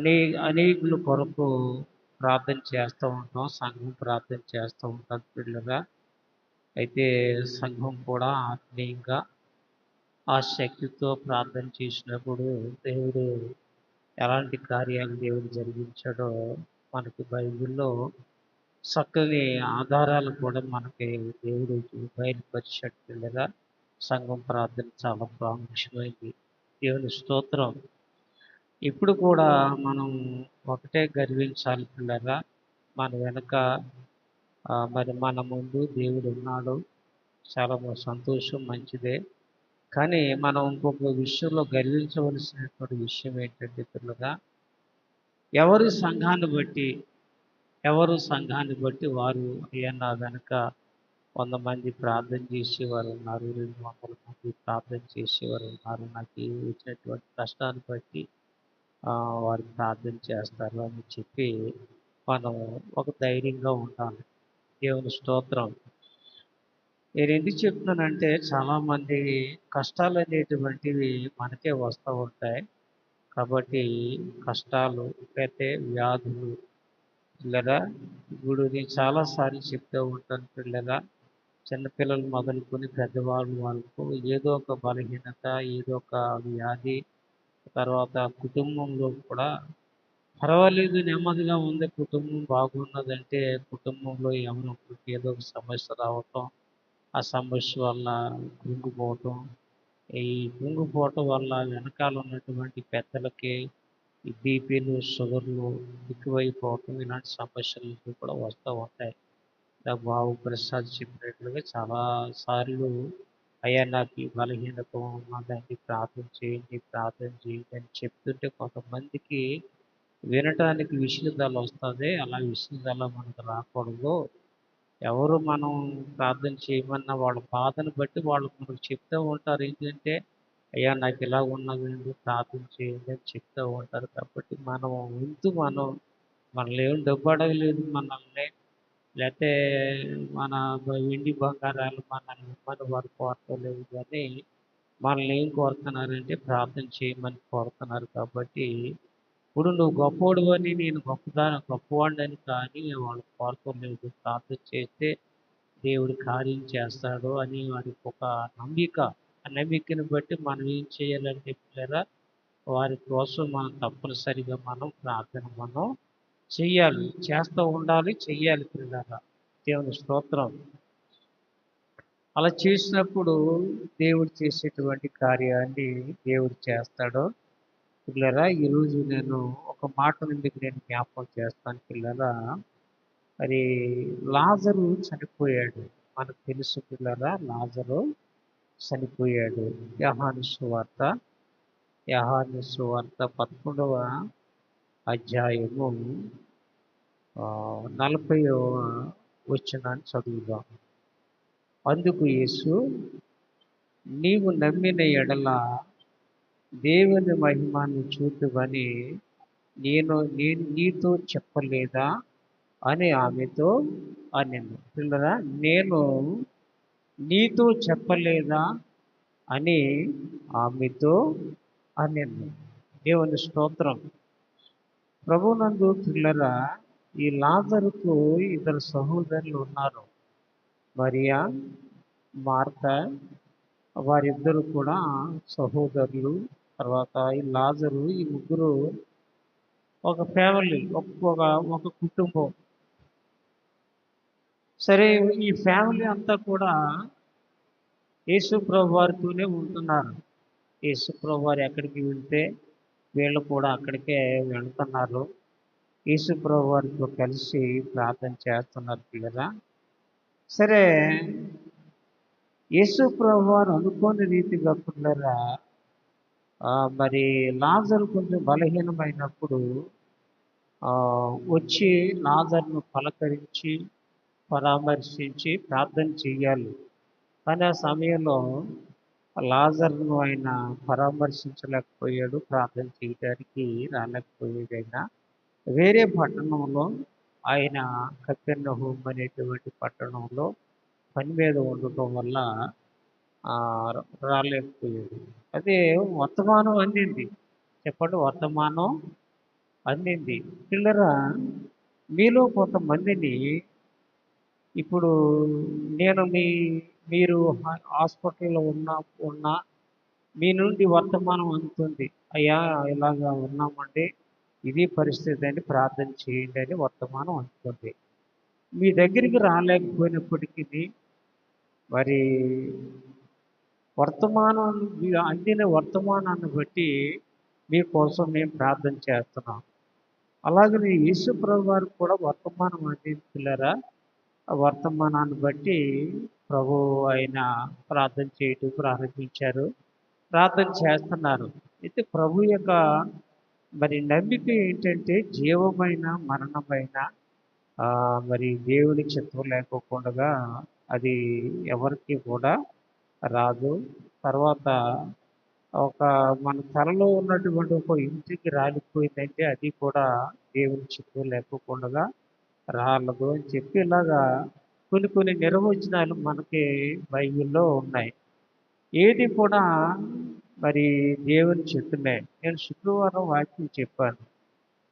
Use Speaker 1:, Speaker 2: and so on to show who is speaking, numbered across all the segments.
Speaker 1: అనే అనేకుల కొరకు ప్రార్థన చేస్తూ ఉంటాం. సంఘం ప్రార్థన చేస్తూ ఉంటాం పిల్లగా అయితే సంఘం కూడా ఆత్మీయంగా ఆ శక్తితో ప్రార్థన చేసినప్పుడు దేవుడు ఎలాంటి కార్యాలు దేవుడు జరిగించాడో మనకి బైబిల్లో చక్కని ఆధారాలు కూడా మనకి దేవుడు బయలుపరిచాడు పిల్లగా సంఘం ప్రార్థన చాలా ప్రాముఖ్యమైంది. దేవుని స్తోత్రం. ఇప్పుడు కూడా మనం ఒకటే గర్వించాలి పిల్లరా. మన వెనక మరి మన ముందు దేవుడు ఉన్నాడు. చాలా సంతోషం మంచిదే. కానీ మనం ఇంకొక విషయంలో గర్వించవలసినటువంటి విషయం ఏంటంటే పిల్లగా ఎవరి సంఘాన్ని బట్టి ఎవరు సంఘాన్ని బట్టి వారు అయ్యా నా వెనక వంద మంది ప్రార్థన చేసేవారు ఉన్నారు రెండు వందల మంది ప్రార్థన చేసేవారు ఉన్నారు. నాకు వచ్చినటువంటి కష్టాన్ని బట్టి వారు ప్రార్థన చేస్తారు అని చెప్పి మనం ఒక ధైర్యంగా ఉండాలి. దేవుని స్తోత్రం. నేను ఎందుకు చెప్తున్నానంటే చాలామంది కష్టాలు అనేటువంటివి మనకే వస్తూ ఉంటాయి. కాబట్టి కష్టాలు లేకపోతే వ్యాధులు పిల్లరా ఇప్పుడు నేను చాలాసార్లు చెప్తూ ఉంటాను పిల్లరా చిన్నపిల్లలు మొదలుకొని పెద్దవాళ్ళు వాళ్ళకు ఏదో ఒక బలహీనత ఏదో ఒక వ్యాధి తర్వాత కుటుంబంలో కూడా పర్వాలేదు నెమ్మదిగా ఉంది. కుటుంబం బాగున్నదంటే కుటుంబంలో ఎవరో ఏదో ఒక సమస్య రావటం ఆ సమస్య వల్ల కృంగిపోవటం ఈ కృంగిపోవటం వల్ల వెనకాల ఉన్నటువంటి పెద్దలకి ఈ బీపీలు షుగర్లు ఎక్కువైపోవటం ఇలాంటి సమస్యలు కూడా వస్తూ ఉంటాయి. బాబు ప్రసాద్ చెప్పినట్లుగా చాలా సార్లు అయ్యా నాకు ఈ బలహీనత ఉన్నదండి ప్రార్థన చేయండి ప్రార్థన చేయండి అని చెప్తుంటే కొంతమందికి వినటానికి విషయాలు వస్తుంది అలా విషయాలు మనకు రాకూడదు. ఎవరు మనం ప్రార్థన చేయమన్నా వాళ్ళ బాధను బట్టి వాళ్ళు మనకు చెప్తూ ఉంటారు. ఏంటంటే అయ్యా నాకు ఇలా ఉన్నదండి ప్రార్థన చేయండి అని చెప్తూ ఉంటారు. కాబట్టి మనం ముందు మనం మనల్ని ఏం డబ్బు అడగలేదు మనల్ని లేకపోతే మన వెండి బంగారాలు మనల్ని ఇబ్బంది వారు కోరతలేదు కానీ మనల్ని ఏం కోరుతున్నారంటే ప్రార్థన చేయమని కోరుతున్నారు కాబట్టి ఇప్పుడు నువ్వు గొప్పవాడు అని నేను గొప్పదాని గొప్పవాడిని కానీ వాళ్ళు కోరుకోలేదు. ప్రార్థన చేస్తే దేవుడు కార్యం చేస్తాడు అని వారికి ఒక నమ్మిక ఆ నమ్మికను బట్టి మనం ఏం చేయాలంటే పిల్లరా వారి కోసం మనం తప్పనిసరిగా మనం ప్రార్థన మనం చెయ్యాలి. చేస్తూ ఉండాలి చెయ్యాలి పిల్లగా దేవుని స్తోత్రం. అలా చేసినప్పుడు దేవుడు చేసేటువంటి కార్యాన్ని దేవుడు చేస్తాడు. పిల్లరా ఈరోజు నేను ఒక మాట నుండి నేను జ్ఞాపకం చేస్తాను పిల్లరా మరి లాజరు చనిపోయాడు. మనకు తెలుసు పిల్లరా లాజరు చనిపోయాడు. యహాను సువార్త యహాను సువార్త పదకొండవ అధ్యాయము ఆ, వచ్చినాన్ని చదువుదాం. అందుకు యేసు నీవు నమ్మిన ఎడల దేవుని మహిమాను చూద్దువని నేను నేను నీతో చెప్పలేదా అని ఆమెతో అనెను పిల్లరా నేను నీతో చెప్పలేదా అని ఆమెతో అనెను దేవుని స్తోత్రం. ప్రభునందు పిల్లరా ఈ లాజరుకు ఇద్దరు సహోదరులు ఉన్నారు. మరియా మార్త వారిద్దరు కూడా సహోదరులు. తర్వాత ఈ లాజరు ఈ ముగ్గురు ఒక ఫ్యామిలీ ఒక్కొక్క ఒక కుటుంబం. సరే ఈ ఫ్యామిలీ అంతా కూడా యేసుప్రభు వారితోనే ఉంటున్నారు. యేసుప్రభు వారు ఎక్కడికి వెళ్తే వీళ్ళు కూడా అక్కడికే వెళ్తున్నారు. యేసు ప్రభు వారితో కలిసి ప్రార్థన చేస్తున్నారు పిల్లరా. సరే యేసు ప్రభు వారు అనుకోని రీతిగా పిల్లరా మరి లాజర్ కొంచెం బలహీనమైనప్పుడు వచ్చి లాజర్ను పలకరించి పరామర్శించి ప్రార్థన చేయాలి. కానీ ఆ సమయంలో లాజర్ను ఆయన పరామర్శించలేకపోయాడు ప్రార్థన చేయడానికి రాలేకపోయాడు ఆయన వేరే పట్టణంలో ఆయన కపెన్న హోమ్ అనేటువంటి పట్టణంలో పని మీద ఉండటం వల్ల రాలేకపోయాడు. అదే వర్తమానం అందింది. చెప్పండి వర్తమానం అందింది. పిల్లరా మీలో కొంతమందిని ఇప్పుడు నేను మీ మీరు హా- హాస్పిటల్లో ఉన్న ఉన్నా మీ నుండి వర్తమానం అందుతుంది. అయ్యా ఇలాగా ఉన్నామండి. ఇది పరిస్థితి అని ప్రార్థన చేయండి అని వర్తమానం అందుతుంది. మీ దగ్గరికి రాలేకపోయినప్పటికీ మరి వర్తమానం మీరు అందిన వర్తమానాన్ని బట్టి మీకోసం మేము ప్రార్థన చేస్తున్నాం. అలాగే యేసు ప్రభు వారికి కూడా వర్తమానం అందించలేరా? ఆ వర్తమానాన్ని బట్టి ప్రభు ఆయన ప్రార్థన చేయటం ప్రారంభించారు. ప్రార్థన చేస్తున్నారు. అయితే ప్రభు యొక్క మరి నమ్మిక ఏంటంటే జీవమైన మరణమైన మరి దేవుని చిత్తం లేకోకుండా అది ఎవరికి కూడా రాదు. తర్వాత ఒక మన తలలో ఉన్నటువంటి ఒక ఇంటికి రాలిపోయిందంటే అది కూడా దేవుని చిత్తం లేకోకుండా రాలదు అని చెప్పి ఇలాగా కొన్ని కొన్ని నిర్వచనాలు మనకి బైబిల్లో ఉన్నాయి. ఏది కూడా మరి దేవుని చిత్తమే నేను శుక్రవారం వాక్యం చెప్పాను.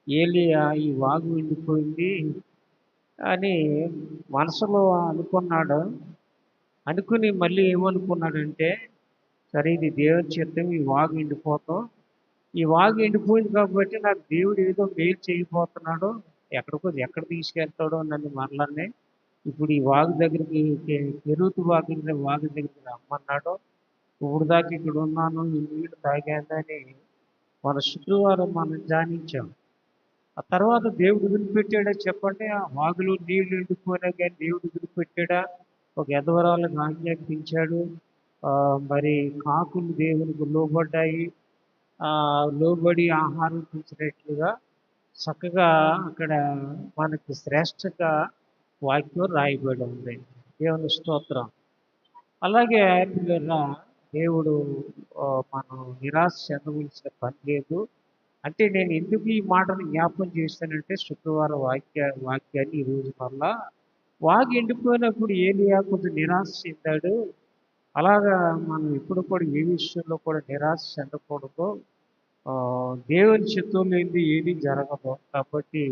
Speaker 1: ఏలియా ఈ వాగు ఎండిపోయింది అని మనసులో అనుకున్నాడు. అనుకుని మళ్ళీ ఏమనుకున్నాడంటే సరే ఇది దేవుని చిత్తం ఈ వాగు ఎండిపోతాం ఈ వాగు ఎండిపోయింది కాబట్టి నాకు దేవుడు ఏదో మేలు చేయబోతున్నాడు. ఎక్కడికో ఎక్కడ తీసుకెళ్తాడో నన్ను మరలనే ఇప్పుడు ఈ వాగు దగ్గరికి కెరూతు వాగు దగ్గర- వాగు దగ్గరికి రమ్మన్నాడు. ఇప్పుడు దాకా ఇక్కడ ఉన్నాను ఈ నీళ్ళు తాగానని మన శుక్రవారం మనం ధ్యానించాం. ఆ తర్వాత దేవుడు వదిలిపెట్టాడా చెప్పండి? ఆ వాగులో నీళ్ళు ఎండిపోయినా కానీ దేవుడు వదిలిపెట్టాడా? ఒక ఎదవరాలకు ఆజ్ఞాపించాడు. మరి కాకులు దేవునికి లోబడ్డాయి. లోబడి ఆహారం తీసినట్లుగా చక్కగా అక్కడ మనకి శ్రేష్టగా వాక్యం రాయబడి ఉంది. దేవుని స్తోత్రం. అలాగే దేవుడు మనం నిరాశ చెందవలసిన పని లేదు. అంటే నేను ఎందుకు ఈ మాటను జ్ఞాపకం చేస్తానంటే శుక్రవారం వాక్య వాక్యాన్ని ఈరోజు వల్ల వాగి ఎండిపోయినప్పుడు ఏలియా కొంచెం నిరాశ చెందాడు. అలాగా మనం ఎప్పుడు కూడా ఏ విషయంలో కూడా నిరాశ చెందకూడదు. దేవుని చిత్తంలో ఏది జరగదు. కాబట్టి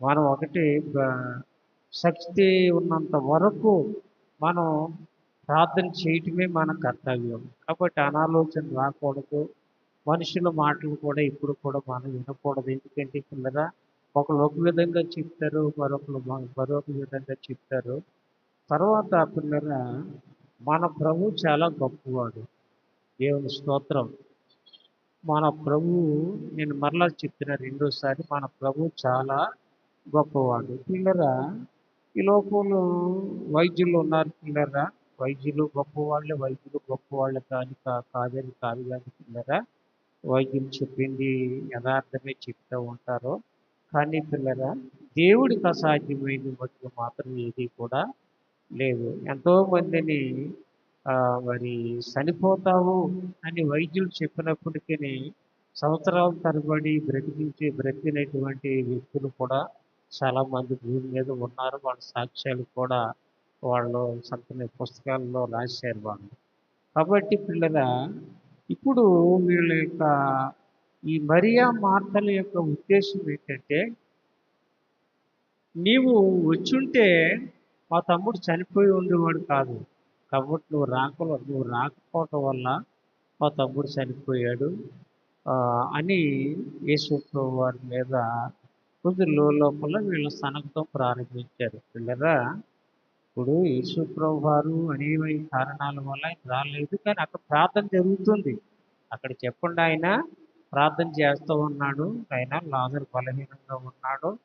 Speaker 1: మనం ఒకటి శక్తి ఉన్నంత వరకు మనం ప్రార్థన చేయటమే మన కర్తవ్యం. కాబట్టి అనాలోచన రాకూడదు. మనుషుల మాటలు కూడా ఇప్పుడు కూడా మనం వినకూడదు. ఎందుకంటే పిల్లరా ఒకరు ఒక విధంగా చెప్తారు మరొకరు మరొక విధంగా చెప్తారు. తర్వాత పిల్లరా మన ప్రభు చాలా గొప్పవాడు. దేవుని స్తోత్రం. మన ప్రభు నేను మరలా చెప్తున్నా రెండోసారి మన ప్రభు చాలా గొప్పవాడు. పిల్లరా ఈ లోకంలో వైద్యులు ఉన్నారు పిల్లరా? వైద్యులు గొప్పవాళ్ళే వైద్యులు గొప్పవాళ్ళు కాని కా- కాదని కాదు కానీ పిల్లరా? వైద్యులు చెప్పింది యథార్థమే చెప్తూ ఉంటారు. కానీ పిల్లరా దేవుడికి అసాధ్యమైనది మటుకు మాత్రం ఏది కూడా లేదు. ఎంతో మందిని మరి చనిపోతావు అని వైద్యులు చెప్పినప్పటికీ సంవత్సరాల తరబడి బ్రతికించి బ్రతికినటువంటి వ్యక్తులు కూడా చాలా మంది భూమి మీద ఉన్నారు. వాళ్ళ సాక్ష్యాలు కూడా వాళ్ళు సంతని పుస్తకాల్లో రాశారు వాళ్ళు. కాబట్టి పిల్లల ఇప్పుడు వీళ్ళ యొక్క ఈ మరియా మార్తల యొక్క ఉద్దేశం ఏంటంటే నీవు వచ్చుంటే మా తమ్ముడు చనిపోయి ఉండేవాడు కాదు. కాబట్టి నువ్వు రాక నువ్వు రాకపోవటం వల్ల మా తమ్ముడు చనిపోయాడు అని యేసు వారి మీద కొంచెం లోపల వీళ్ళ సనగతం ప్రారంభించారు. పిల్లరా ఇప్పుడు యేసు ప్రభు వారు అనేక కారణాల వల్ల ఆయన రాలేదు కానీ అక్కడ ప్రార్థన జరుగుతుంది. అక్కడ చెప్పండి ఆయన ప్రార్థన చేస్తూ ఉన్నాడు. ఆయన లాజర్ బలహీనంగా ఉన్నాడు.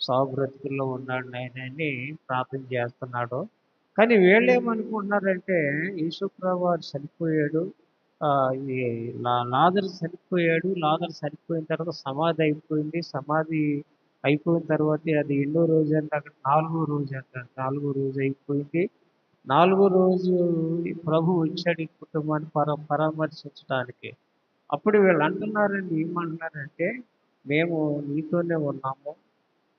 Speaker 1: సాగు బ్రతుకుల్లో ఉన్నాడు ఆయన అని ప్రార్థన చేస్తున్నాడు. కానీ వీళ్ళు ఏమనుకుంటున్నారంటే యేసుప్రభు వారు చనిపోయాడు. ఆ, ఈ లా- లాజరు చనిపోయాడు. లాజరు చనిపోయిన తర్వాత సమాధి అయిపోయింది. సమాధి అయిపోయిన తర్వాత అది ఎన్నో రోజు అంటే అక్కడ నాలుగో రోజు అంటారు నాలుగో రోజు అయిపోయింది. నాలుగో రోజు ప్రభు వచ్చాడు ఈ కుటుంబాన్ని పర పరామర్శించడానికి. అప్పుడు వీళ్ళు అంటున్నారండి ఏమంటున్నారంటే మేము నీతోనే ఉన్నాము.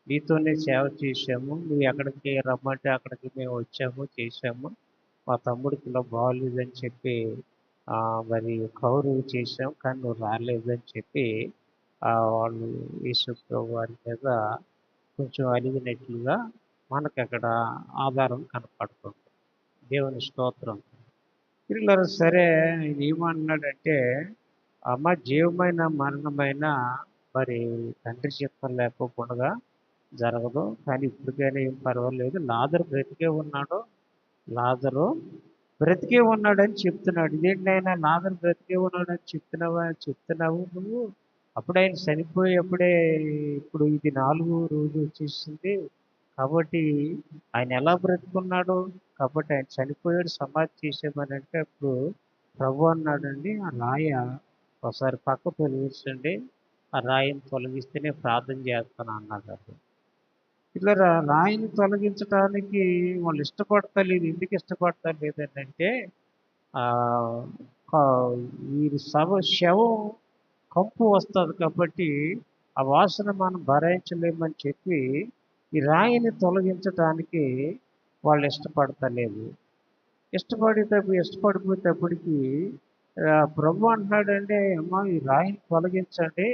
Speaker 1: నీతోనే సేవ చేశాము. నువ్వు ఎక్కడికి రమ్మంటే అక్కడికి మేము వచ్చాము చేశాము. మా తమ్ముడికి ఇలా బాగోలేదని చెప్పి మరి కౌరు చేశాం. కానీ నువ్వు రాలేదని చెప్పి వాళ్ళు యేసుప్రభు వారి మీద కొంచెం అలిగినట్లుగా మనకు అక్కడ ఆధారం కనపడుతుంది. దేవుని స్తోత్రం. పిల్లలు సరే ఏమన్నాడంటే అమ్మ జీవమైన మరణమైన మరి తండ్రి చిత్తం లేకపోకుండా జరగదు. కానీ ఇప్పటికైనా ఏం పర్వాలేదు. లాదరు బ్రతికే ఉన్నాడు. లాదరు బ్రతికే ఉన్నాడని చెప్తున్నాడు. ఇదేంటి ఆయన బ్రతికే ఉన్నాడని చెప్తున్నావా? చెప్తున్నావు నువ్వు? అప్పుడు ఆయన చనిపోయేప్పుడే ఇప్పుడు ఇది నాలుగు రోజు వచ్చేసింది. కాబట్టి ఆయన ఎలా బ్రతుకున్నాడు కాబట్టి ఆయన చనిపోయాడు సమాధి చేసేమని అంటే అప్పుడు ప్రభు అన్నాడండి ఆ రాయ ఒకసారి పక్క తొలగించండి ఆ రాయిని తొలగిస్తేనే ప్రార్థన చేస్తాను అన్నాడు ఇట్లా రా- రాయిని తొలగించడానికి వాళ్ళు ఇష్టపడతలేదు ఎందుకు ఇష్టపడతలేదు అంటే ఈ క- వీరి శవ శవం కంపు వస్తుంది కాబట్టి ఆ వాసన మనం భరించలేమని చెప్పి ఈ రాయిని తొలగించడానికి వాళ్ళు ఇష్టపడతలేదు. ఇష్టపడేటప్పుడు ఇష్టపడిపోయేటప్పటికి ప్రభు అంటున్నాడంటే అమ్మ ఈ రాయిని తొలగించండి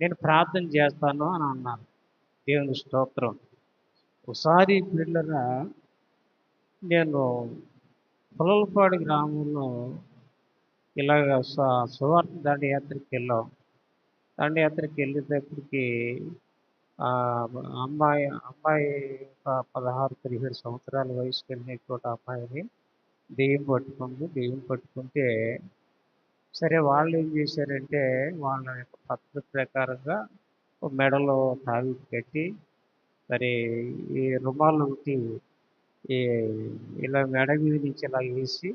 Speaker 1: నేను ప్రార్థన చేస్తాను అని అన్నాను. దేవుని స్తోత్రం. ఒకసారి పిల్లల నేను పొలలపాడు గ్రామంలో ఇలాగ స- సువార్త దండయాత్రకి వెళ్ళాం దండయాత్రకి వెళ్ళేటప్పటికి అమ్మాయి అమ్మాయి ఒక పదహారు పదిహేడు సంవత్సరాల వయసుకి వెళ్ళినటువంటి అమ్మాయిని దెయ్యం పట్టుకుంది. దెయ్యం పట్టుకుంటే సరే వాళ్ళు ఏం చేశారంటే వాళ్ళ యొక్క పద్ధతి ప్రకారంగా ఒక మెడలో తావి కట్టి మరి ఈ రుమాలు ఒకటి ఈ ఇలా మెడ మీద నుంచి ఇలా వేసి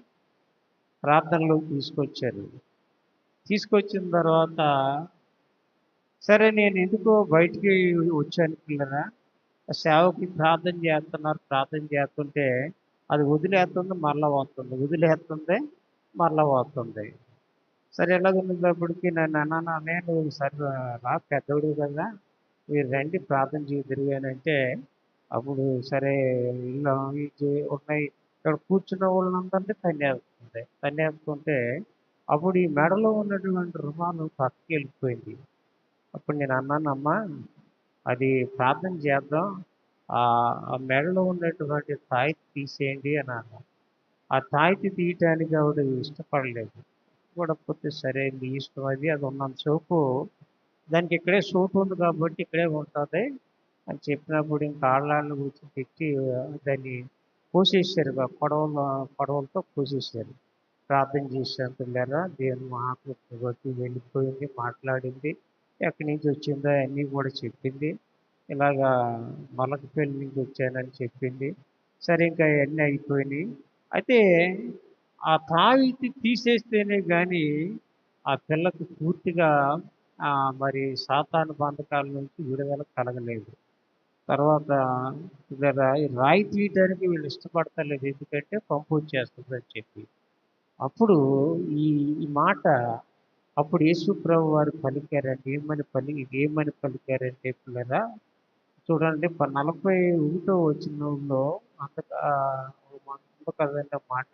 Speaker 1: ప్రార్థనలోకి తీసుకొచ్చారు. తీసుకొచ్చిన తర్వాత సరే నేను ఎందుకో బయటికి వచ్చాను పిల్లరా? సేవకి ప్రార్థన చేస్తున్నారు ప్రార్థన చేస్తుంటే అది వదిలేస్తుంది మరలా పోతుంది. వదిలేస్తుంది మరలా పోతుంది. సరే ఎలాగున్నప్పటికీ నన్ను అన్నాను నేను సరే రా పెద్దోడు కదా మీరు రండి ప్రార్థన చేయగలిగానంటే అప్పుడు సరే ఇలా ఉన్నాయి. ఇక్కడ కూర్చున్న వాళ్ళందరినీ తన్నేస్తుంది అనుకుంటే అప్పుడు ఈ మెడలో ఉన్నటువంటి రుమాలు పక్కకి వెళ్ళిపోయింది అప్పుడు నేను అన్నాను అమ్మా అది ప్రార్థన చేద్దాం. ఆ మెడలో ఉన్నటువంటి తాయితి తీసేయండి అని అన్నాను. ఆ తాయితి తీయటానికి ఆవిడ ఇష్టపడలేదు. ఇష్టపడకపోతే సరే మీ ఇష్టం అది అది ఉన్నంత సేపు దానికి ఇక్కడే సోటు ఉంది కాబట్టి ఇక్కడే ఉంటుంది అని చెప్పినప్పుడు ఇంకా ఆళ్ళాళ్ళు కూర్చొని పెట్టి దాన్ని కోసేసారు ఇక కొడవల కొడవలతో కోసేసారు ప్రార్థన చేశాను పిల్లరా దేవుని ఆకలి బట్టి వెళ్ళిపోయింది మాట్లాడింది. ఎక్కడి నుంచి వచ్చిందో అన్నీ కూడా చెప్పింది. ఇలాగా మలకపల్లి నుంచి వచ్చానని చెప్పింది. సరే ఇంకా అన్నీ అయిపోయినాయి. అయితే ఆ తావితి తీసేస్తేనే కానీ ఆ పిల్లకు పూర్తిగా మరి సాతాను బంధకాల నుంచి విడుదల కలగలేదు. తర్వాత రాయి తీయటానికి తీయడానికి వీళ్ళు ఇష్టపడతలేదు. ఎందుకంటే పంపు వచ్చేస్తుంది అని చెప్పి. అప్పుడు ఈ ఈ మాట అప్పుడు యేసు ప్రభు వారు పలికారంటే ఏమని పలి ఏమని పలికారంటే పిల్లరా? చూడండి ప- నలభై ఒకటో వచ్చినంలో అంత ఉంది కదండి మాట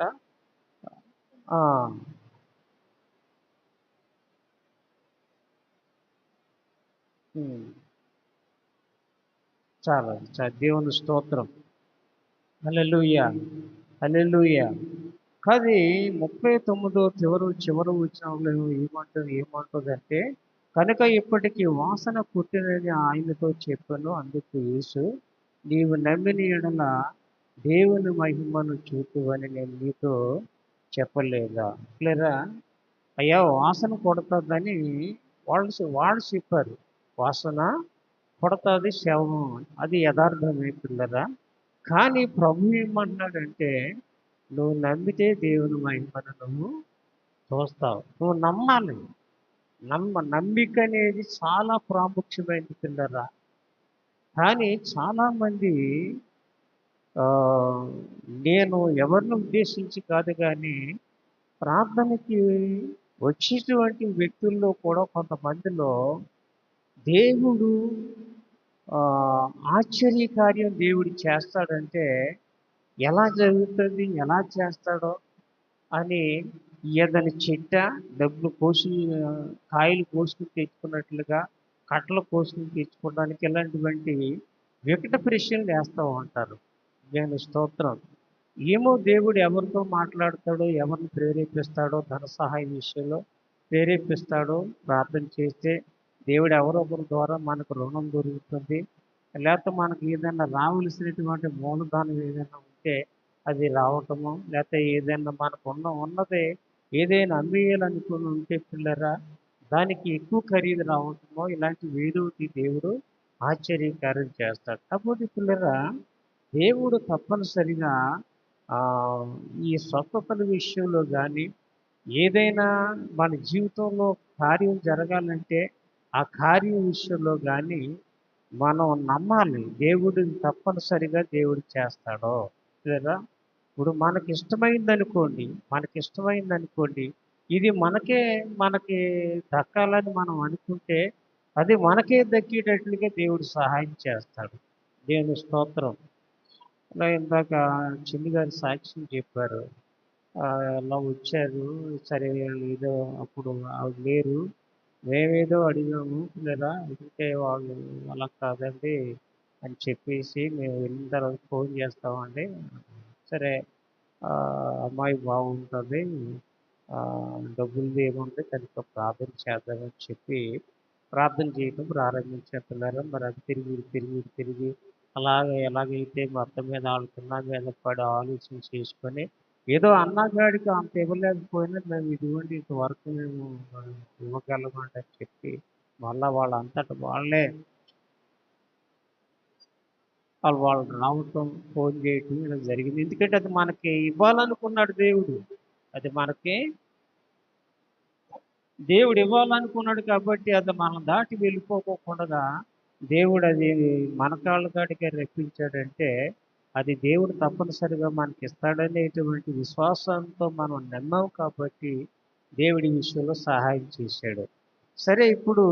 Speaker 1: Hmm. చాలా చాలా దేవుని స్తోత్రం. అల్లెలుయ్య అల్లెలుయ్య కానీ ముప్పై తొమ్మిదో చివరు చివరి వచ్చిన ఏమంటుంది ఏమంటుంది అంటే కనుక ఇప్పటికీ వాసన పుట్టినది ఆయనతో చెప్పాను అందుకు యేసు నీవు నమ్మిన ఎడల దేవుని మహిమను చూపువని నేను నీతో చెప్పలేదా? లేదా అయ్యా వాసన కొడుతుందని వాళ్ళు వాళ్ళు చెప్పారు. వాసన కొడతాది శవం అది యథార్థమే పిల్లరా? కానీ ప్రభు ఏమంటున్నాడంటే నువ్వు నమ్మితే దేవుని మహిమను నువ్వు చూస్తావు. నువ్వు నమ్మాలి. నమ్మ నమ్మిక అనేది చాలా ప్రాముఖ్యమైనది పిల్లరా. కానీ చాలామంది నేను ఎవరిని ఉద్దేశించి కాదు కానీ ప్రార్థనకి వచ్చేటువంటి వ్యక్తుల్లో కూడా కొంతమందిలో దేవుడు ఆశ్చర్యకార్యం దేవుడు చేస్తాడంటే ఎలా జరుగుతుంది ఎలా చేస్తాడో అని ఏదని చెట్ట డబ్బులు కోసి కాయలు కోసుకుని తెచ్చుకున్నట్లుగా కట్టలు కోసుకుని తెచ్చుకోవడానికి ఇలాంటివంటి వికట ప్రశ్నలు వేస్తూ ఉంటారు. నేను స్తోత్రం. ఏమో దేవుడు ఎవరితో మాట్లాడతాడో ఎవరిని ప్రేరేపిస్తాడో ధన సహాయం విషయంలో ప్రేరేపిస్తాడో ప్రార్థన చేస్తే దేవుడు ఎవరో ఒకరి ద్వారా మనకు రుణం దొరుకుతుంది. లేకపోతే మనకు ఏదైనా రావలసినటువంటి మూలధనం ఏదైనా ఉంటే అది రావటము లేకపోతే ఏదైనా మనకు ఉన్న ఉన్నదే ఏదైనా అమ్మేయాలనుకుని ఉంటే పిల్లరా దానికి ఎక్కువ ఖరీదు రావటమో ఇలాంటి వేదోటి దేవుడు ఆశ్చర్యకారం చేస్తాడు. కాకపోతే పిల్లరా దేవుడు తప్పనిసరిగా ఈ స్వస్థతల విషయంలో కానీ ఏదైనా మన జీవితంలో కార్యం జరగాలంటే ఆ కార్యం విషయంలో కానీ మనం నమ్మాలి. దేవుడు తప్పనిసరిగా దేవుడు చేస్తాడో. లేదా ఇప్పుడు మనకి ఇష్టమైంది అనుకోండి మనకి ఇష్టమైంది అనుకోండి ఇది మనకే మనకి దక్కాలని మనం అనుకుంటే అది మనకే దక్కేటట్లుగా దేవుడు సహాయం చేస్తాడు. దేవుని స్తోత్రం. ఇలా ఇందాక చిన్ని గారి సాక్ష్యం చెప్పారు. అలా వచ్చారు. సరే ఏదో అప్పుడు లేరు. మేమేదో అడిగాము లేదా అడిగితే వాళ్ళు అలా కాదండి అని చెప్పేసి మేము వెళ్ళిన తర్వాత ఫోన్ చేస్తామండి. సరే అమ్మాయి బాగుంటుంది డబ్బులు ఏముంది కనుక ప్రార్థన చేద్దామని చెప్పి ప్రార్థన చేయడం ప్రారంభించేస్తున్నారు. మరి అది తిరిగి తిరిగి తిరిగి అలాగే ఎలాగైతే మొత్తం మీద ఆడుతున్నా మీద పడి ఆలోచన చేసుకొని ఏదో అన్నగాడికి అంత ఇవ్వలేకపోయినా మేము ఇటువంటి ఇంతవరకు మేము ఇవ్వగలమండి అని చెప్పి మళ్ళా వాళ్ళంతట వాళ్ళే వాళ్ళు వాళ్ళు రావటం ఫోన్ చేయటం ఇలా జరిగింది. ఎందుకంటే అది మనకి ఇవ్వాలనుకున్నాడు దేవుడు. అది మనకి దేవుడు ఇవ్వాలనుకున్నాడు కాబట్టి అది మనం దాటి వెళ్ళిపోకుండా దేవుడు అది మన కాళ్ళ కాడికే రప్పించాడంటే అది దేవుడు తప్పనిసరిగా మనకి ఇస్తాడనేటువంటి విశ్వాసంతో మనం నమ్మాం కాబట్టి దేవుడి విషయంలో సహాయం చేశాడు. సరే ఇప్పుడు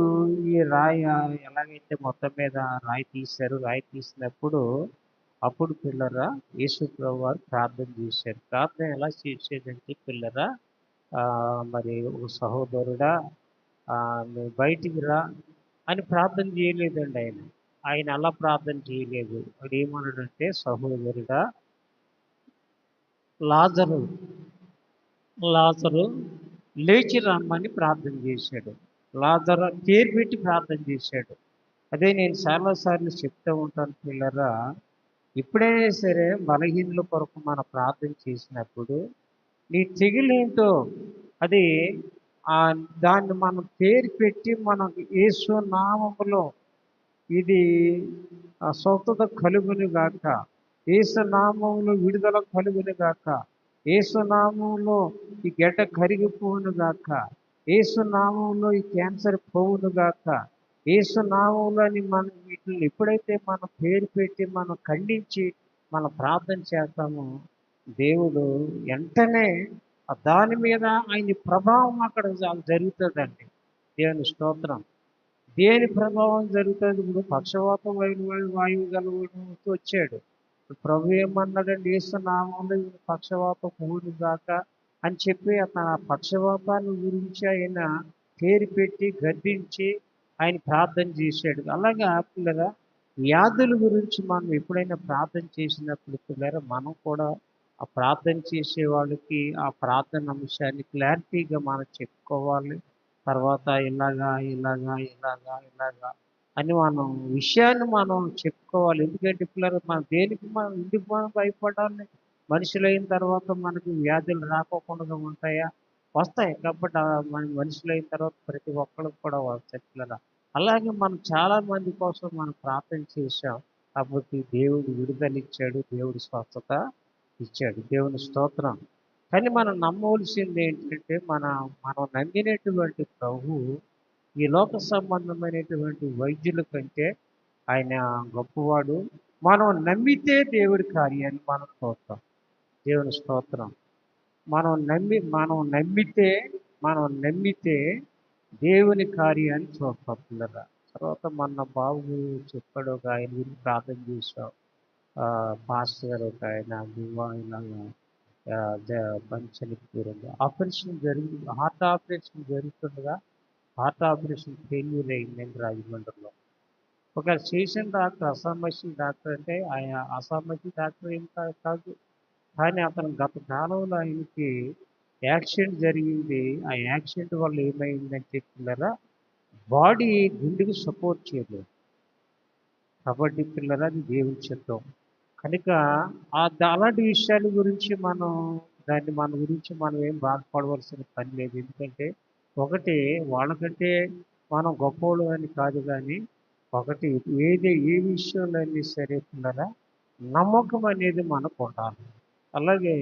Speaker 1: ఈ రాయి ఎలాగైతే మొత్తం మీద రాయి తీశారు రాయి తీసినప్పుడు అప్పుడు పిల్లరా యేసుప్రభు వారు ప్రార్థన చేశారు. ప్రార్థన ఎలా చేసేదంటే పిల్లరా మరి ఒక సహోదరుడా నువ్వు బయటికి రా అని ప్రార్థన చేయలేదండి ఆయన. ఆయన అలా ప్రార్థన చేయలేదు. వాడు ఏమన్నాడంటే సహోదరుడా లాజరు లాజరు లేచి రమ్మని ప్రార్థన చేశాడు. లాజరు పేరు పెట్టి ప్రార్థన చేశాడు. అదే నేను చాలాసార్లు చెప్తూ ఉంటాను పిల్లరా ఎప్పుడైనా సరే బలహీనుల కొరకు మనం ప్రార్థన చేసినప్పుడు నీ తెగులేంటో అది దాన్ని మనం పేరు పెట్టి మనం యేసు నామములో ఇది స్వస్థత కలుగును గాక. ఏసునామంలో విడుదల కలుగును గాక. ఏసునామంలో ఈ గెడ్డ కరిగిపోవును గాక. ఏసునామంలో ఈ క్యాన్సర్ పోవును గాక. ఏసునామంలోని మనం వీటిని ఎప్పుడైతే మనం పేరు పెట్టి మనం ఖండించి మన ప్రార్థన చేస్తామో దేవుడు వెంటనే దాని మీద ఆయన ప్రభావం అక్కడ జరుగుతుందండి. దేవుని స్తోత్రం. దేని ప్రభావం జరుగుతుంది? ఇప్పుడు పక్షవాతం వాయు వాయు వాయువు గలవాడు వచ్చాడు. ప్రభు ఏమన్నాడండి నామంలో ఈయన పక్షవాతం పోను దాకా అని చెప్పి అతను ఆ పక్షవాతాన్ని గురించి ఆయన పేరు పెట్టి గర్భించి ఆయన ప్రార్థన చేశాడు. అలాగా పిల్లగా వ్యాధుల గురించి మనం ఎప్పుడైనా ప్రార్థన చేసినప్పుడు పిల్లర మనం కూడా ఆ ప్రార్థన చేసే వాళ్ళకి ఆ ప్రార్థన అంశాన్ని క్లారిటీగా మనం చెప్పుకోవాలి. తర్వాత ఇలాగా ఇలాగా ఇలాగా ఇలాగా అని మనం విషయాన్ని మనం చెప్పుకోవాలి. ఎందుకంటే పిల్లలు మనం దేనికి మనం ఇంటికి మనం భయపడాలి? మనుషులైన తర్వాత మనకి వ్యాధులు రాకోకుండా ఉంటాయా? వస్తాయి. కాబట్టి మన మనుషులైన తర్వాత ప్రతి ఒక్కరికి కూడా వస్తాయి పిల్లలు. అలాగే మనం చాలా మంది కోసం మనం ప్రార్థన చేశాం. కాబట్టి దేవుడు విడుదల ఇచ్చాడు. దేవుడు స్వస్థత ఇచ్చాడు. దేవుని స్తోత్రం. కానీ మనం నమ్మవలసింది ఏంటంటే మన మనం నమ్మినటువంటి ప్రభు ఈ లోక సంబంధమైనటువంటి వైద్యుల కంటే ఆయన గొప్పవాడు. మనం నమ్మితే దేవుడి కార్యాన్ని మనం చూస్తాం. దేవుని స్తోత్రం. మనం నమ్మి మనం నమ్మితే మనం నమ్మితే దేవుని కార్యాన్ని చూస్తాం పిల్లల తర్వాత మొన్న బాబు చెప్పాడు ఒక ఆయన గురించి ప్రార్థన చేశాం. పాస్టర్ గారు ఒక ఆయన ఇలాగా ఆ, ఆపరేషన్ జరిగి హార్ట్ ఆపరేషన్ జరుగుతుండగా హార్ట్ ఆపరేషన్ ఫెయిల్యూర్ అయిందండి రాజమండ్రిలో. ఒక చేసిన డాక్టర్ అసామస్య డాక్టర్ అంటే ఆయన అసామస్య డాక్టర్ ఏం కాదు. కానీ అతను గత కాలంలో ఆయనకి యాక్సిడెంట్ జరిగింది. ఆ యాక్సిడెంట్ వల్ల ఏమైందని చెప్తున్నారా బాడీ గుండెకి సపోర్ట్ చేయలేదు. కాబట్టి పిల్లరా అది దేవుని చిత్తం కనుక ఆ అలాంటి విషయాల గురించి మనం దాన్ని మన గురించి మనం ఏం బాధపడవలసిన పని లేదు. ఎందుకంటే ఒకటి వాళ్ళకంటే మనం గొప్పవాళ్ళు అని కాదు కానీ ఒకటి ఏది ఏ విషయంలో సరే పిల్లరా నమ్మకం అనేది మనకు ఉండాలి అలాగే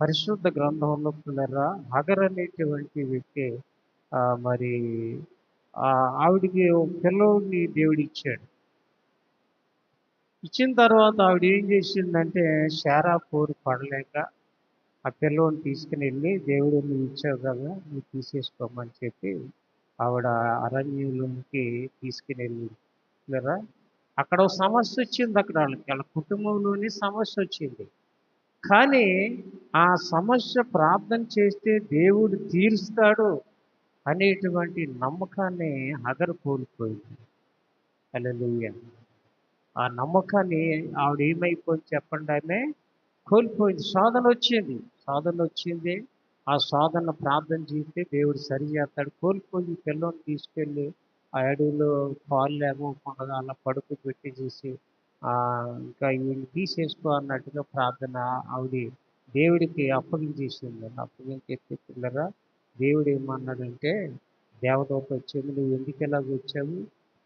Speaker 1: పరిశుద్ధ గ్రంథంలో పిల్లరా హగర్ అనేటువంటి వ్యక్తి మరి ఆవిడికి పిల్లల్ని దేవుడిచ్చాడు ఇచ్చాడు. ఇచ్చిన తర్వాత ఆవిడ ఏం చేసిందంటే శారా పోరు పడలేక ఆ పిల్లోని తీసుకుని వెళ్ళి దేవుడు నువ్వు ఇచ్చావు కదా నువ్వు తీసేసుకోమని చెప్పి ఆవిడ అరణ్యంలోకి తీసుకుని వెళ్ళింది. లేదా అక్కడ ఒక సమస్య వచ్చింది అక్కడ వాళ్ళకి. వాళ్ళ కుటుంబంలోని సమస్య వచ్చింది. కానీ ఆ సమస్య ప్రార్థన చేస్తే దేవుడు తీరుస్తాడు అనేటువంటి నమ్మకాన్ని హగరు కోల్పోయింది. హల్లెలూయా. ఆ నమ్మకాన్ని ఆవిడ ఏమైపోయింది చెప్పండి ఆమె? కోల్పోయింది. సాధన వచ్చింది. సాధన వచ్చింది. ఆ సాధన ప్రార్థన చేస్తే దేవుడు సరి చేస్తాడు. కోల్పోయి పిల్లని తీసుకెళ్ళి ఆ అడవిలో పాలు అలా పడుకు పెట్టి చేసి ఇంకా ఈయన తీసేసుకో అన్నట్టుగా ప్రార్థన ఆవిడ దేవుడికి అప్పగించేసింది. అప్పగించేస్తే పిల్లరా దేవుడు ఏమన్నాడంటే దేవదూత వచ్చింది నువ్వు ఎందుకు ఎలాగ వచ్చావు?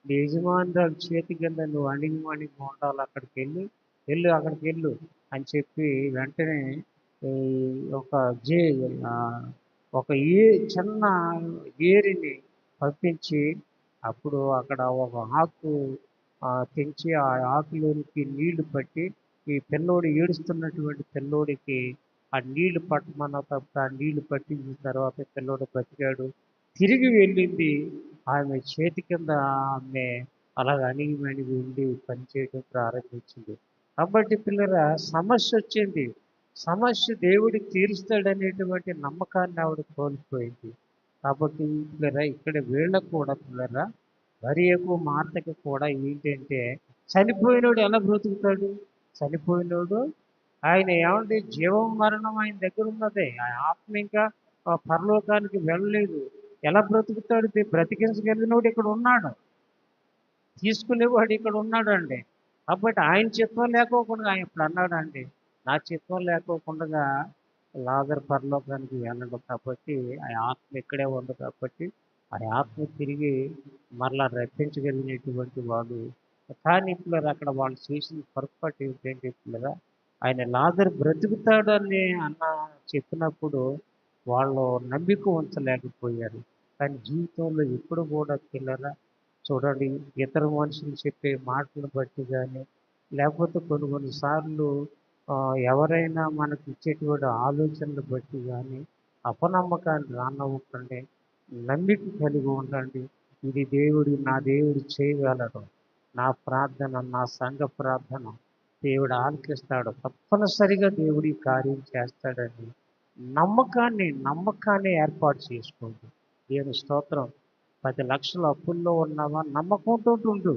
Speaker 1: నీ యజమానురాలు చేతి కింద నువ్వు అణిగి మణిగి ఉండాలి అక్కడికి వెళ్ళి వెళ్ళు అక్కడికి వెళ్ళు అని చెప్పి వెంటనే ఈ ఒక జే ఒక ఏ చిన్న ఏరిని పంపించి అప్పుడు అక్కడ ఒక ఆకు ఆ, తెంచి ఆ ఆకులోనికి నీళ్ళు పట్టి ఈ పిల్లోడు ఏడుస్తున్నటువంటి పిల్లోడికి ఆ నీళ్ళు పట్టమన్న తప్ప ఆ నీళ్ళు పట్టించిన తర్వాత పిల్లోడు బతికాడు తిరిగి వెళ్ళింది ఆమె చేతి కింద ఆమె అలాగ అణిగిమణిగి ఉండి పనిచేయడం ప్రారంభించింది. కాబట్టి పిల్లల సమస్య వచ్చింది. సమస్య దేవుడికి తీరుస్తాడనేటువంటి నమ్మకాన్ని ఆవిడ కోల్పోయింది. కాబట్టి పిల్లరా ఇక్కడ వీళ్ళకు కూడా పిల్లరా భార్యకు మాటకు కూడా ఏంటంటే చనిపోయినోడు ఎలా బ్రతుకుతాడు? చనిపోయినోడు ఆయన ఏమంటే జీవం మరణం ఆయన దగ్గర ఉన్నదే. ఆ ఆత్మ ఇంకా పరలోకానికి వెళ్ళలేదు. ఎలా బ్రతుకుతాడు? బ్రతికించగలిగినోడు ఇక్కడ ఉన్నాడు. తీసుకునేవాడు ఇక్కడ ఉన్నాడు అండి కాబట్టి ఆయన చిత్తం లేకోకుండా ఆయన ఇప్పుడు అన్నాడు అండి నా చిత్తం లేకోకుండా లాగర్ పరలోకానికి వెళ్ళడు కాబట్టి ఆ ఆత్మ ఇక్కడే ఉంది కాబట్టి ఆ ఆత్మ తిరిగి మరలా రప్పించగలిగినటువంటి వాడు. కానీ ఇప్పుడు అక్కడ వాళ్ళు చేసిన పొరపాటు ఏంటంటే పిల్లరా ఆయన లాగర్ బ్రతుకుతాడు అని అన్న చెప్పినప్పుడు వాళ్ళు నమ్మిక ఉంచలేకపోయారు. కానీ జీవితంలో ఎప్పుడు కూడా పిల్లల చూడండి ఇతర మనుషులు చెప్పే మాటలు బట్టి కానీ లేకపోతే కొన్ని కొన్నిసార్లు ఎవరైనా మనకి ఇచ్చేటువంటి ఆలోచనలు బట్టి కానీ అపనమ్మకాన్ని రానవ్వకండి. నమ్మిక కలిగి ఉండండి. ఇది దేవుడు నా దేవుడు చేయగలడు. నా ప్రార్థన నా సంఘ ప్రార్థన దేవుడు ఆలకిస్తాడు. తప్పనిసరిగా దేవుడు ఈ కార్యం చేస్తాడని నమ్మకాన్ని నమ్మకాన్ని ఏర్పాటు చేసుకోండి. దేవుని స్తోత్రం. పది లక్షల అప్పుల్లో ఉన్నావా? నమ్మకంతో ఉండు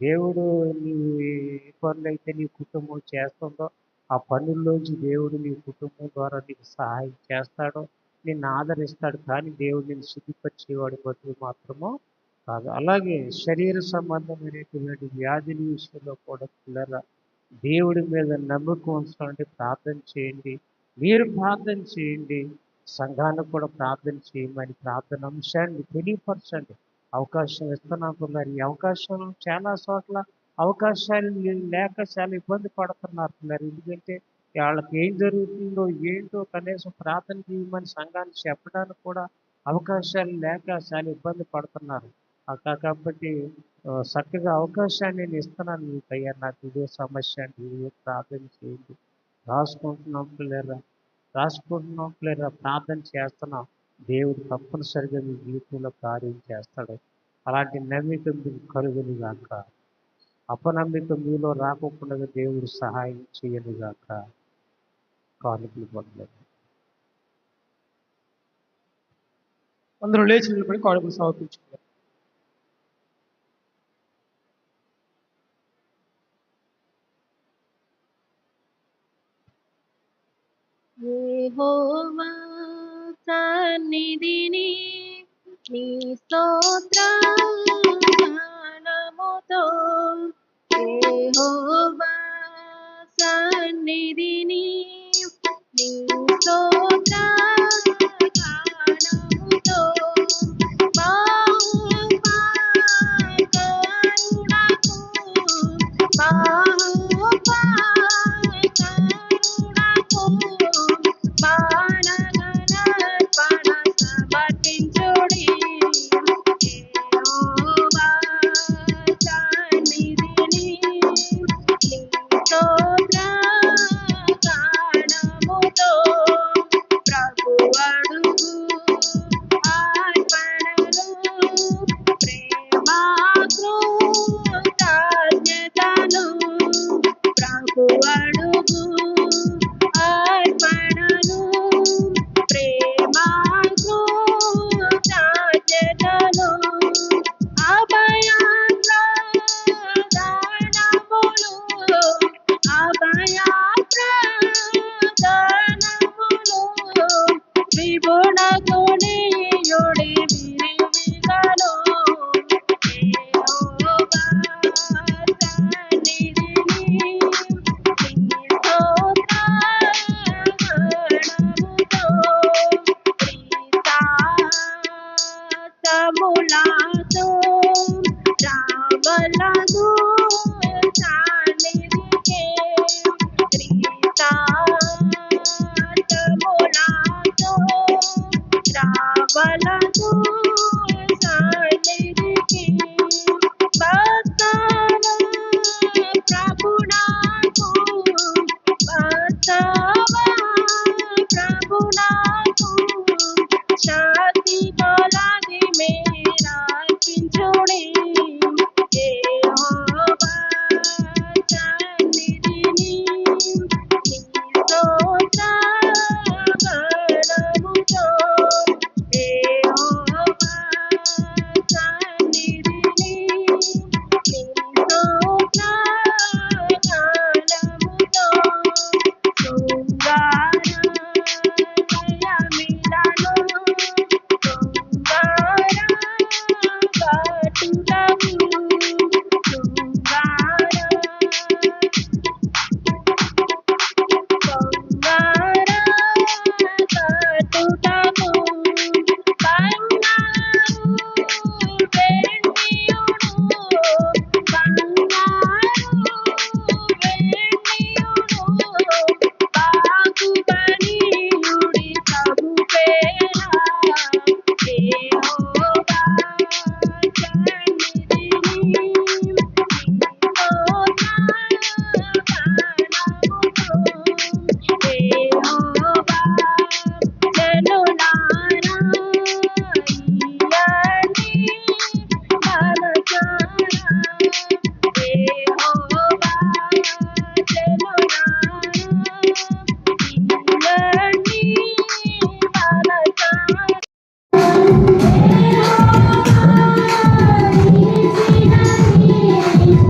Speaker 1: దేవుడు నీ పనులైతే పనులు అయితే నీ కుటుంబం చేస్తుందో ఆ పనుల్లోంచి దేవుడు నీ కుటుంబం ద్వారా నీకు సహాయం చేస్తాడు నిన్ను ఆదరిస్తాడు కానీ దేవుడు నిన్ను శుద్ధిపరిచేవాడు బతుకు మాత్రము కాదు. అలాగే శరీర సంబంధమైనటువంటి వ్యాధుల విషయంలో కూడా పిల్లల దేవుడి మీద నమ్మకం ఉంచడానికి ప్రార్థన చేయండి. మీరు ప్రార్థన చేయండి. సంఘానికి కూడా ప్రార్థన చేయమని ప్రార్థన అంశాన్ని తెలియపరచండి. అవకాశం ఇస్తున్నారు ఈ అవకాశం చాలా చోట్ల అవకాశాలు లేక చాలా ఇబ్బంది పడుతున్నారు మరి. ఎందుకంటే వాళ్ళకి ఏం జరుగుతుందో ఏంటో కనీసం ప్రార్థన చేయమని సంఘానికి చెప్పడానికి కూడా అవకాశాలు లేక చాలా ఇబ్బంది పడుతున్నారు. కాబట్టి చక్కగా అవకాశాన్ని నేను ఇస్తున్నాను. మీకు అయ్యా నాకు ఇదే సమస్య అంటే ఇదే ప్రార్థన చేయండి. రాసుకుంటున్నాం పిల్లరా. రాసుకుంటున్నాం లేదా ప్రార్థన చేస్తున్నాం దేవుడు తప్పనిసరిగా మీ జీవితంలో కార్యం చేస్తాడు. అలాంటి నమ్మిక మీకు కలుగును గాక. అపనమ్మిక మీలో రాకుండా దేవుడు సహాయం చేయను గాక. కానుకలు పొందలేదు
Speaker 2: అందరూ లేచి నిలబడి కానుకలు సమర్పించుకున్నారు
Speaker 3: Sanidini, me so tra, ganamoto. Jehovah, Sanidini, me so tra, ganamoto.